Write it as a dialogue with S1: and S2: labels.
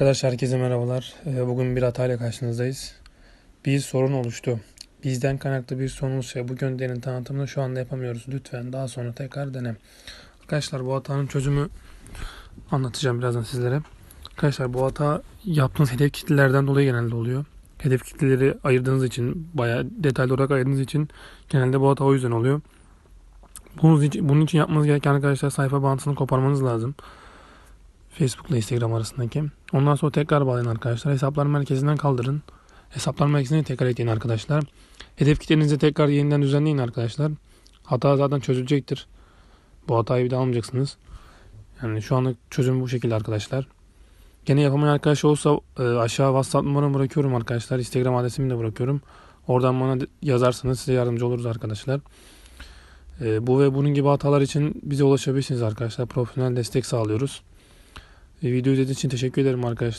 S1: Arkadaşlar herkese merhabalar. Ee, Bugün bir hatayla karşınızdayız. Bir sorun oluştu. Bizden kaynaklı bir sorun olursa bu gönderinin tanıtımını şu anda yapamıyoruz. Lütfen daha sonra tekrar dene. Arkadaşlar bu hatanın çözümü anlatacağım birazdan sizlere. Arkadaşlar bu hata yaptığınız hedef kitlelerden dolayı genelde oluyor. Hedef kitleleri ayırdığınız için, bayağı detaylı olarak ayırdığınız için genelde bu hata o yüzden oluyor. Bunun için, bunun için yapmanız gereken arkadaşlar sayfa bağlantısını koparmanız lazım. Facebook ile Instagram arasındaki. Ondan sonra tekrar bağlayın arkadaşlar. Hesaplar merkezinden kaldırın. Hesaplar merkezine tekrar ekleyin arkadaşlar. Hedef kitlenizi tekrar yeniden düzenleyin arkadaşlar. Hata zaten çözülecektir. Bu hatayı bir daha almayacaksınız. Yani şu anlık çözüm bu şekilde arkadaşlar. Gene yapamayan arkadaş olsa e, aşağı WhatsApp numaramı bırakıyorum arkadaşlar. Instagram adresimi de bırakıyorum. Oradan bana yazarsanız size yardımcı oluruz arkadaşlar. E, bu ve bunun gibi hatalar için bize ulaşabilirsiniz arkadaşlar. Profesyonel destek sağlıyoruz. Video izlediğiniz için teşekkür ederim arkadaşlar.